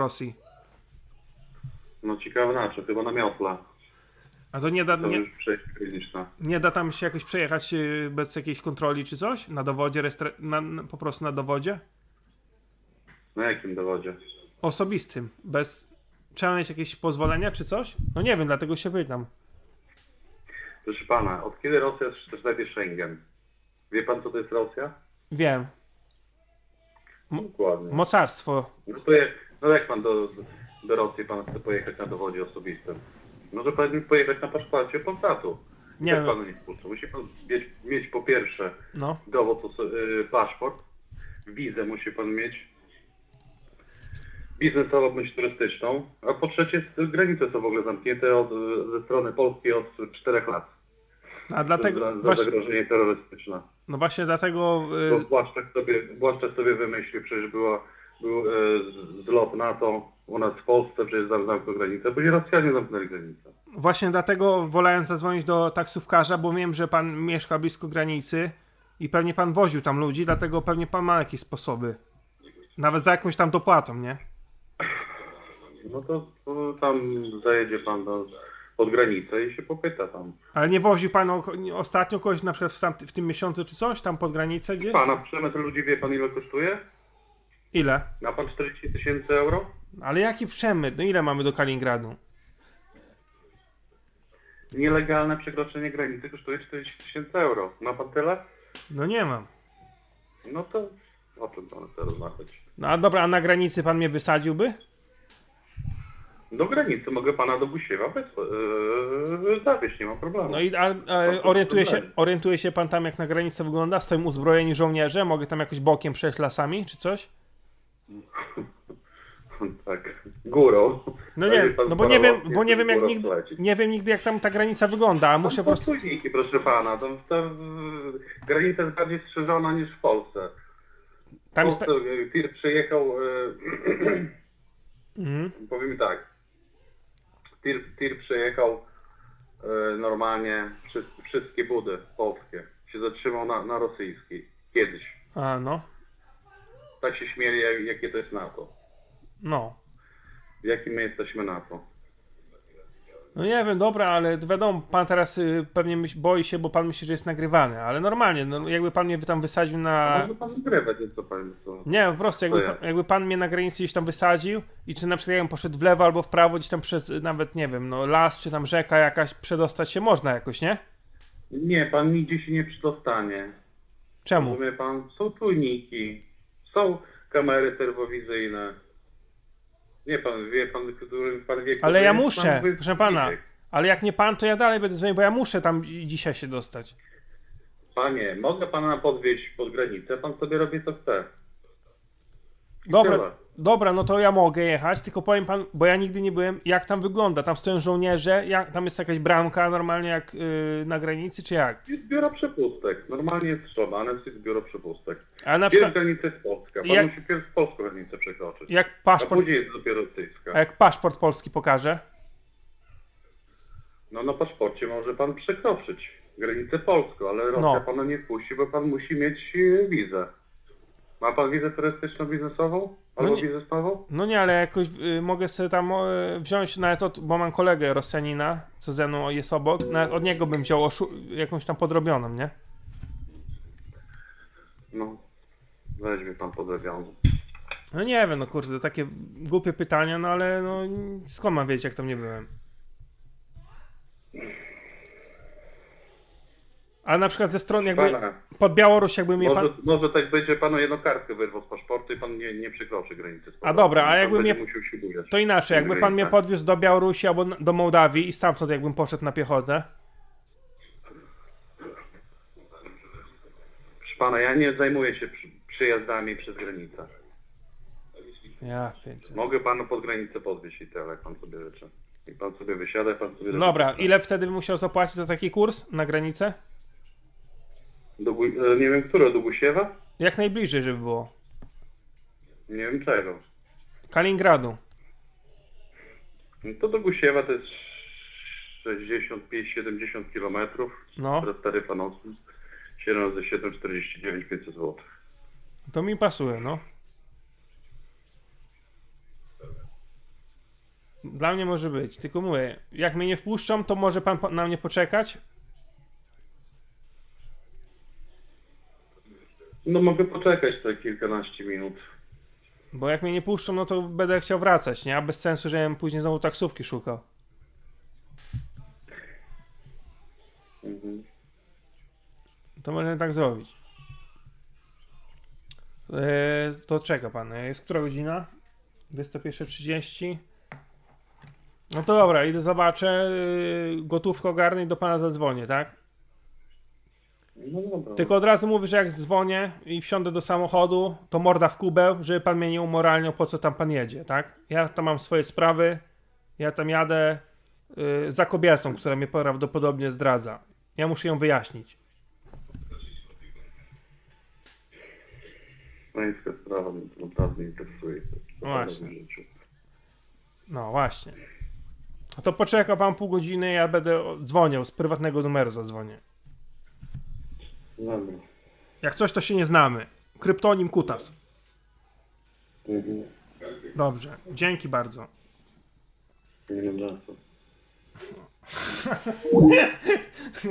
Rosji. No ciekawe na co, chyba na miotla. A to nie da, To nie, już kliniczne. nie da tam się jakoś przejechać yy, bez jakiejś kontroli czy coś? Na dowodzie, restre... na, na, po prostu na dowodzie? Na jakim dowodzie? Osobistym, bez... Trzeba mieć jakieś pozwolenia czy coś? No nie wiem, dlatego się pytam. Proszę pana, od kiedy Rosja strefie Schengen? Wie pan co to jest Rosja? Wiem. Dokładnie. Mocarstwo. No to jak, no jak pan do, do Rosji pan chce pojechać na dowodzie osobistym? Może pan pojechać na paszporcie Polsatu. Nie Jak panu nie spuszczą? Musi pan mieć, mieć po pierwsze No. dowód, y, paszport, wizę musi pan mieć, biznesową bądź turystyczną, a po trzecie granice są w ogóle zamknięte od, ze strony Polski od czterech lat. A dlatego... za, za Właśnie, zagrożenie terrorystyczne. no właśnie dlatego... Bo Yy, Błaszczak sobie, Błaszczak sobie wymyślił, przecież była, był e, zlot NATO u nas w Polsce, przecież tam zamknął granicę, później Rosjanie zamknęli granicę. Właśnie dlatego wolałem zadzwonić do taksówkarza, bo wiem, że pan mieszka blisko granicy i pewnie pan woził tam ludzi, dlatego pewnie pan ma jakieś sposoby. Nawet za jakąś tam dopłatą, nie? No to, to tam zajedzie pan do, pod granicę i się popyta tam. Ale nie woził pan o, ostatnio kogoś na przykład w, tam, w tym miesiącu czy coś, tam pod granicę gdzieś? Pana przemysł ludzi wie pan ile kosztuje? Ile? Ma pan 40 tysięcy euro? Ale jaki przemyt? No ile mamy do Kaliningradu? Nielegalne przekroczenie granicy kosztuje 40 tysięcy euro. Ma pan tyle? No nie mam. No to o czym pan chce rozmawiać? No a dobra, a na granicy pan mnie wysadziłby? Do granicy mogę pana do Busiewa wysłać. Yy, zawieźć, nie ma problemu. No i a, a, orientuje, się, orientuje się pan tam jak na granicy wygląda? Stoją uzbrojeni żołnierze? Mogę tam jakoś bokiem przejść lasami czy coś? tak, górą. No nie, no bo nie wiem, bo nie wiem jak nigdy, nie wiem nigdy jak tam ta granica wygląda, a muszę po Są prostu... czujniki, proszę pana. To, to, granica jest bardziej strzeżona niż w Polsce. Tam jest... Yy, tir przyjechał, yy, Mhm. powiem tak, tir, tir przyjechał yy, normalnie, wszystkie, wszystkie budy polskie. Się zatrzymał na, na rosyjskiej. Kiedyś. A, no, Tak się śmieli, jak, jakie to jest NATO. no. Jakim my jesteśmy NATO. No nie wiem, dobra, ale wiadomo, pan teraz y, pewnie myśl, boi się, bo pan myśli, że jest nagrywany, ale normalnie, no, jakby pan mnie tam wysadził na... Może pan nagrywać, więc co pan co? Nie, po prostu jakby, pan- jakby pan mnie na granicy gdzieś tam wysadził i czy na przykład ja bym poszedł w lewo albo w prawo, gdzieś tam przez y, nawet, nie wiem, no las czy tam rzeka jakaś, przedostać się można jakoś, nie? Nie, pan nigdzie się nie przydostanie. Czemu? Rozumie pan? Są tujniki, są kamery termowizyjne. Nie pan, wie pan, którym pan wie, Ale ja muszę, pan proszę pana. Ale jak nie pan, to ja dalej będę dzwonił, bo ja muszę tam dzi- dzisiaj się dostać. Panie, mogę pana podwieźć pod granicę, pan sobie robi co chce. Dobra, Tyle. dobra, no to ja mogę jechać, tylko powiem pan, bo ja nigdy nie byłem, jak tam wygląda? Tam stoją żołnierze, jak, tam jest jakaś bramka normalnie jak yy, na granicy, czy jak? Jest biuro przepustek. Normalnie jest strzelane, jest biuro przepustek. A na przykład, granica jest polska. Pan Jak- musi pierw polską granicę przekroczyć. jak A paszport, później jest dopiero rosyjska. a jak paszport polski pokaże? No na paszporcie może pan przekroczyć granicę polską, ale Rosja No. pana nie wpuści, bo pan musi mieć e, wizę. Ma pan wizę turystyczną biznesową? Albo nie. biznesową? No nie, ale jakoś y, mogę sobie tam y, wziąć nawet od, bo mam kolegę Rosjanina, co ze mną jest obok, nawet od niego bym wziął jakąś tam podrobioną, nie? No. Weźmie pan pod zawiązą. No nie wiem, no kurde, takie głupie pytania, no ale no skąd mam wiedzieć, jak tam nie byłem? A na przykład ze strony jakby Pana, pod Białoruś jakby mnie pan... może, może tak będzie panu jedną kartkę wyrwał z paszportu i pan nie, nie przekroczy granicy. z A dobra, a jakby mnie-. To inaczej, jakby pan mnie podwiózł do Białorusi albo do Mołdawii i stamtąd jakbym poszedł na piechotę. Proszę pana, ja nie zajmuję się przy, przyjazdami przez granicę. Ja pięknie. Mogę panu pod granicę podwieźć i tyle, jak pan sobie życzy. I pan sobie wysiada, pan sobie... Dobra, ile wtedy bym musiał zapłacić za taki kurs na granicę? Do, e, nie wiem, które, do Gusiewa? Jak najbliżej, żeby było. Nie wiem czego. Kaliningradu. No to do Gusiewa to jest 65-70 km. No, Teraz taryfa nocna. 7 razy 7, 49, 500 zł. to mi pasuje, no. Dla mnie może być, tylko mówię, jak mnie nie wpuszczą, to może pan na mnie poczekać? No mogę poczekać te kilkanaście minut. Bo jak mnie nie puszczą, no to będę chciał wracać, nie? A bez sensu, żebym później znowu taksówki szukał. Mhm. To możemy tak zrobić. Eee, to czeka pan. Jest która godzina? 21.30. No to dobra, idę zobaczę. Yy, gotówkę ogarnę i do pana zadzwonię, tak? No dobra. Tylko od razu mówię, że jak dzwonię i wsiądę do samochodu, to morda w kubeł, żeby pan mnie nie umoralniał, po co tam pan jedzie, tak? Ja tam mam swoje sprawy, ja tam jadę yy, za kobietą, która mnie prawdopodobnie zdradza. Ja muszę ją wyjaśnić. Pańska sprawa mnie to naprawdę interesuje. No właśnie. No właśnie. A To poczeka pan pół godziny, ja będę dzwonił, z prywatnego numeru zadzwonię. Dobra. Jak coś, to się nie znamy. Kryptonim Kutas. Mhm. Dobrze, dzięki bardzo. Nie ma za co.